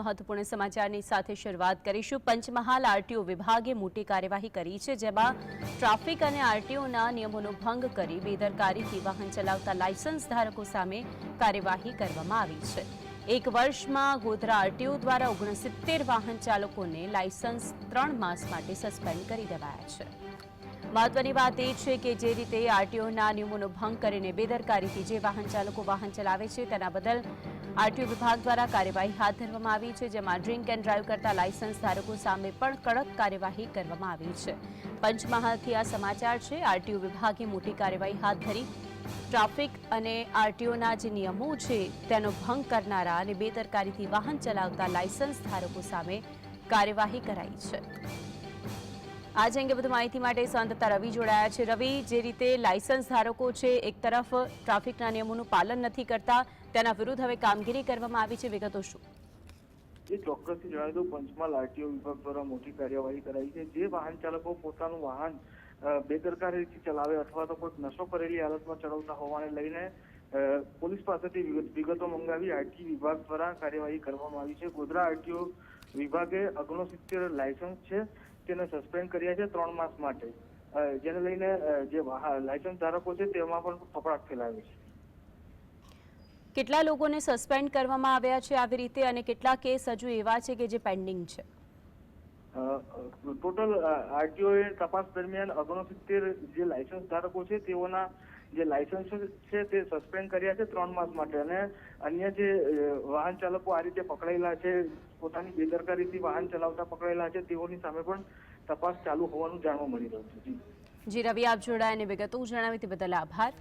મહત્વપૂર્ણ સમાચારની સાથે શરૂઆત કરીશું. પંચમહાલ આરટીઓ વિભાગે મોટી કાર્યવાહી કરી છે, જેમાં ટ્રાફિક અને આરટીઓના નિયમોનો ભંગ કરી બેદરકારીથી વાહન ચલાવતા લાયસન્સ ધારકો સામે કાર્યવાહી કરવામાં આવી છે. એક વર્ષમાં ગોધરા આરટીઓ દ્વારા ઓગણસિત્તેર વાહન ચાલકોને લાયસન્સ ત્રણ માસ માટે સસ્પેન્ડ કરી દેવાયા છે. મહત્વની વાત એ છે કે જે રીતે આરટીઓના નિયમોનો ભંગ કરીને બેદરકારીથી જે વાહન ચાલકો વાહન ચલાવે છે, તેના બદલ આરટીઓ વિભાગ દ્વારા કાર્યવાહી હાથ ધરવામાં આવી છે, જેમાં ડ્રિંક એન્ડ ડ્રાઈવ કરતા લાયસન્સ ધારકો સામે પણ કડક કાર્યવાહી કરવામાં આવી છે. પંચમહાલથી આ સમાચાર છે, આરટીઓ વિભાગે મોટી કાર્યવાહી હાથ ધરી. ટ્રાફિક અને આરટીઓના જે નિયમો છે, તેનો ભંગ કરનારા અને બેદરકારીથી વાહન ચલાવતા લાયસન્સ ધારકો સામે કાર્યવાહી કરાઈ છે. આજ અંગે વધુ માહિતી માટે સંતતા રવિ જોડાયા છે. રવિ, જે રીતે લાયસન્સ ધારકો છે, એક તરફ ટ્રાફિકના નિયમોનું પાલન નથી કરતા, તેના વિરુદ્ધ હવે કામગીરી કરવામાં આવી છે. વિગતો શું? એ ચોક્કસથી જણાવી દઉં, પંચમહાલ આરટીઓ વિભાગ દ્વારા મોટી કાર્યવાહી કરાઈ છે. જે વાહન ચાલકો પોતાનું વાહન બેદરકારી રીતે ચલાવે અથવા તો કોઈ નશો કરેલી હાલતમાં ચલાવતા હોવાને લઈને પોલીસ પાસેથી વિગતો મંગાવી આરટી વિભાગ દ્વારા કાર્યવાહી કરવામાં આવી છે. ગોધરા આરટીઓ વિભાગે ઓગણસિત્તેર લાયસન્સ છે. તેને સસ્પેન્ડ કર્યા છે ત્રણ માસ માટે. જેને લઈને જે લાયસન્સ ધારકો છે તેમાં પણ ફફડાટ ફેલાયો છે. કેટલા લોકોને સસ્પેન્ડ કરવામાં આવ્યા છે આવી રીતે અને કેટલા કેસ હજુ એવા છે કે જે પેન્ડિંગ છે? ટોટલ આરટીઓ એ તપાસ દરમિયાન ઓગણસિત્તેર જે લાયસન્સ ધારકો છે તેઓના જે લાયસન્સ છે તે સસ્પેન્ડ કર્યા છે ત્રણ માસ માટે અને અન્ય જે વાહન ચાલકો આ રીતે પકડાયેલા છે, પોતાની બેદરકારીથી વાહન ચલાવતા પકડાયેલા છે, તેઓની સામે પણ તપાસ ચાલુ હોવાનું જાણવા મળી રહ્યું છે. જી. રવિ, આપ જોડાયા અને વિગતો જણાવી તે બદલ આભાર.